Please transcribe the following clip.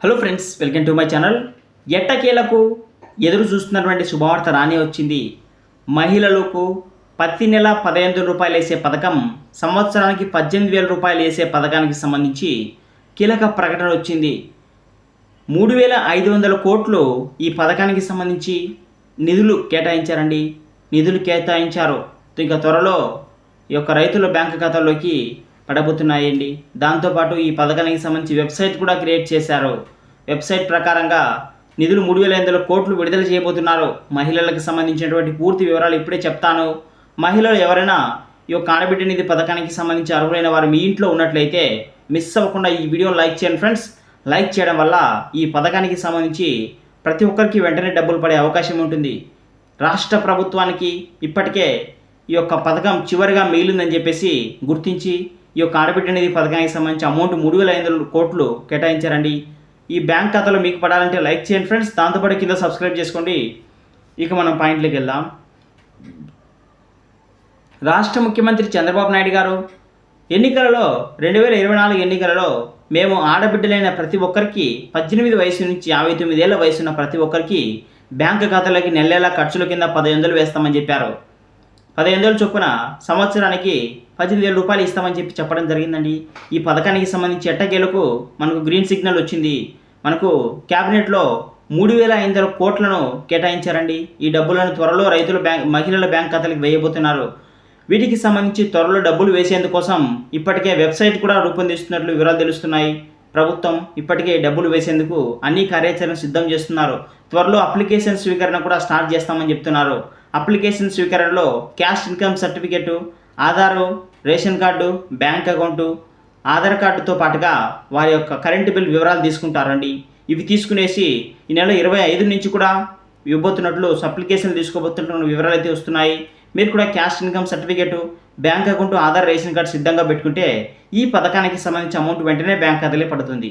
Hello friends welcome to my channel ఎట్టకేలకు ఎదురు చూస్తున్నటువంటి శుభవార్త రానే వచ్చింది. మహిళలకు ప్రతి నెల పదహైదు రూపాయలు వేసే పథకం సంవత్సరానికి పద్దెనిమిది వేల రూపాయలు వేసే పథకానికి సంబంధించి కీలక ప్రకటన వచ్చింది. మూడు వేల ఐదు వందల కోట్లు ఈ పథకానికి సంబంధించి నిధులు కేటాయించారండి. నిధులు కేటాయించారు. ఇంకా త్వరలో ఈ యొక్క రైతుల బ్యాంకు ఖాతాలోకి పడబోతున్నాయండి. దాంతోపాటు ఈ పథకానికి సంబంధించి వెబ్సైట్ కూడా క్రియేట్ చేశారు. వెబ్సైట్ ప్రకారంగా నిధులు మూడు వేల ఎనిమిది కోట్లు విడుదల చేయబోతున్నారు. మహిళలకు సంబంధించినటువంటి పూర్తి వివరాలు ఇప్పుడే చెప్తాను. మహిళలు ఎవరైనా ఈ యొక్క ఆడబిడ్డ నిధి పథకానికి సంబంధించి అర్హులైన వారు మీ ఇంట్లో ఉన్నట్లయితే మిస్ అవ్వకుండా ఈ వీడియోని లైక్ చేయండి ఫ్రెండ్స్. లైక్ చేయడం వల్ల ఈ పథకానికి సంబంధించి ప్రతి ఒక్కరికి వెంటనే డబ్బులు పడే అవకాశం ఉంటుంది. రాష్ట్ర ప్రభుత్వానికి ఇప్పటికే ఈ యొక్క పథకం చివరిగా మిగిలిందని చెప్పేసి గుర్తించి ఈ యొక్క ఆడబిడ్డ నిధి పథకానికి సంబంధించి అమౌంట్ మూడు వేల ఐదు వందల కోట్లు కేటాయించారండి. ఈ బ్యాంక్ ఖాతాలో మీకు పడాలంటే లైక్ చేయండి ఫ్రెండ్స్ దాంతోపాటు కింద సబ్స్క్రైబ్ చేసుకోండి. ఇక మనం పాయింట్లోకి వెళ్దాం. రాష్ట్ర ముఖ్యమంత్రి చంద్రబాబు నాయుడు గారు ఎన్నికలలో రెండు వేల ఇరవై నాలుగు ఎన్నికలలో మేము ఆడబిడ్డలైన ప్రతి ఒక్కరికి పద్దెనిమిది వయసు నుంచి యాభై తొమ్మిదేళ్ళ వయసున్న ప్రతి ఒక్కరికి బ్యాంకు ఖాతాలోకి నెల ఖర్చుల కింద పదహైదు వందలు వేస్తామని చెప్పారు. పదిహేను చొప్పున సంవత్సరానికి పద్దెనిమిది వేల రూపాయలు ఇస్తామని చెప్పి చెప్పడం జరిగిందండి. ఈ పథకానికి సంబంధించి ఎట్టకేలకు మనకు గ్రీన్ సిగ్నల్ వచ్చింది. మనకు క్యాబినెట్లో మూడు వేల ఐదు వందల కోట్లను కేటాయించారండి. ఈ డబ్బులను త్వరలో రైతుల బ్యాంక్ మహిళల బ్యాంక్ ఖాతాలకు వేయబోతున్నారు. వీటికి సంబంధించి త్వరలో డబ్బులు వేసేందుకోసం ఇప్పటికే వెబ్సైట్ కూడా రూపొందిస్తున్నట్లు వివరాలు తెలుస్తున్నాయి. ప్రభుత్వం ఇప్పటికే డబ్బులు వేసేందుకు అన్ని కార్యాచరణ సిద్ధం చేస్తున్నారు. త్వరలో అప్లికేషన్ స్వీకరణ కూడా స్టార్ట్ చేస్తామని చెప్తున్నారు. Application స్వీకరణలో caste income certificate Aadhaar ration card bank account Aadhaar కార్డుతో పాటుగా వారి యొక్క కరెంటు బిల్ వివరాలు తీసుకుంటారండి. ఇవి తీసుకునేసి ఈ నెల ఇరవై ఐదు నుంచి కూడా ఇవ్వబోతున్నట్లు అప్లికేషన్ తీసుకోబోతున్న వివరాలు అయితే వస్తున్నాయి. మీరు కూడా caste income certificate bank account Aadhaar ration card సిద్ధంగా పెట్టుకుంటే ఈ పథకానికి సంబంధించిన అమౌంట్ వెంటనే బ్యాంక్ ఖాతాలే పడుతుంది.